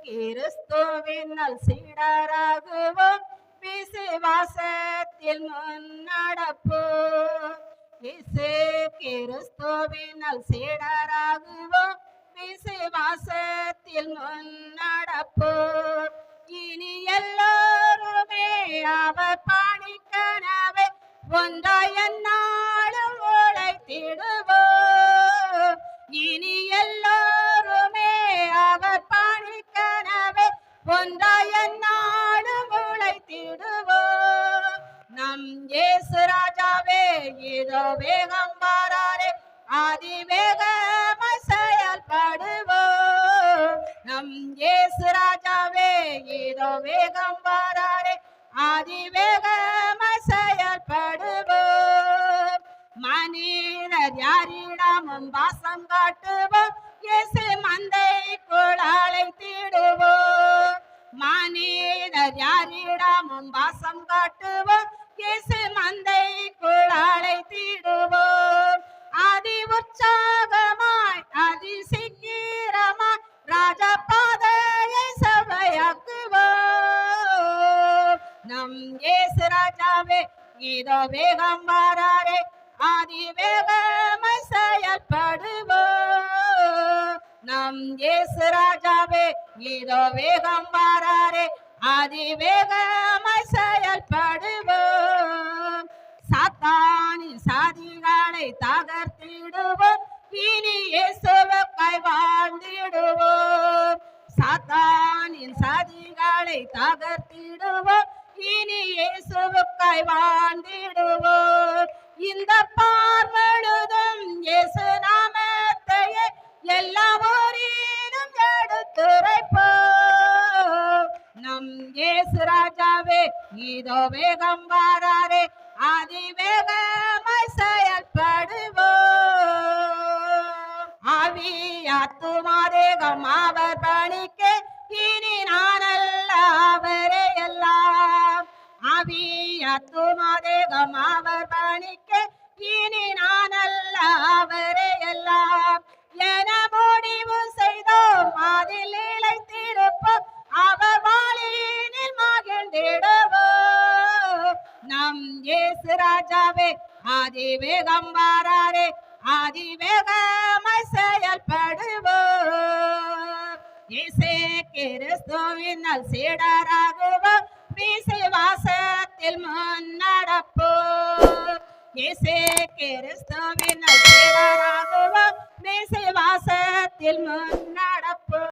கிறிஸ்துவினால் சீடராகுவோம். விசுவாசத்தில் முன்னடப்போம் இசு கிறிஸ்துவினால் சீடராகுவோம். விசுவாசத்தில் முன்னடப்போம் இனி எல்லோருமே அவர் பாணிக்கனவே ஒன்றாய் என்னாலும் உழைத்திடுவோம். இனி எல்லோரும் வேகம் வாராரே அதிவேகமாய் செயல்படுவோம் நம் ஏசு ராஜாவே இதோ வேகம் வாராரே அதிவேகமாய் செயல்படுவோம் மனிதர் யாரிடமும் வாசம் காட்டுவோம். இயேசு மந்தை குழாலை அழைத்திடுவோம். மனிதர் யாரிடமும் வாசம் காட்டுவோம். இயேசு மந்தை சபையாக்குவோம் ஏசு ராஜாவே இதோ வேகம் வாராரே. ஆதி வேகமாய் செயல்படுவோம். நம் ஏசு ராஜாவே இதோ வேகம் வாராரே. ஆதி வேகமாய் செயல்படுவோம். சாத்தானின் சாதிகளை தகர்த்திடுவோம். இனி இயேசுவுக்காய் வாழ்ந்திடுவோம் சாத்தானின் சாதிகளை தகர்த்திடுவோம். இனி இயேசுவுக்காய் வாழ்ந்திடுவோம். இந்த பார்வழுதும் இயேசு நாமத்தையே எல்லா ஊரிலும் எடுத்துரைப்போம். நம் இயேசு ராஜாவே இதோ வேகம் வாராரே. அதிவேகமாய் செயல்படு. ஆவி ஆத்துமாதேகம் அவர் பணிக்க இனி நான் அல்ல அவரே எல்லாம். என முடிவு செய்தோம் அதில் இழைத்திருப்போம் அவர் வாழியினில் மகிழ்ந்திடுவோம். நம் இயேசு ராஜாவே அதிவேகம் வாராரே அதிவேகமாய் செயல்படுவோம். இயேசு கிறிஸ்துவினால் சீடராகுவோம் விசுவாசத்தில் முன்னடப்போம் இயேசு கிறிஸ்துவினால் சீடராகுவோம் விசுவாசத்தில் முன்னடப்போம்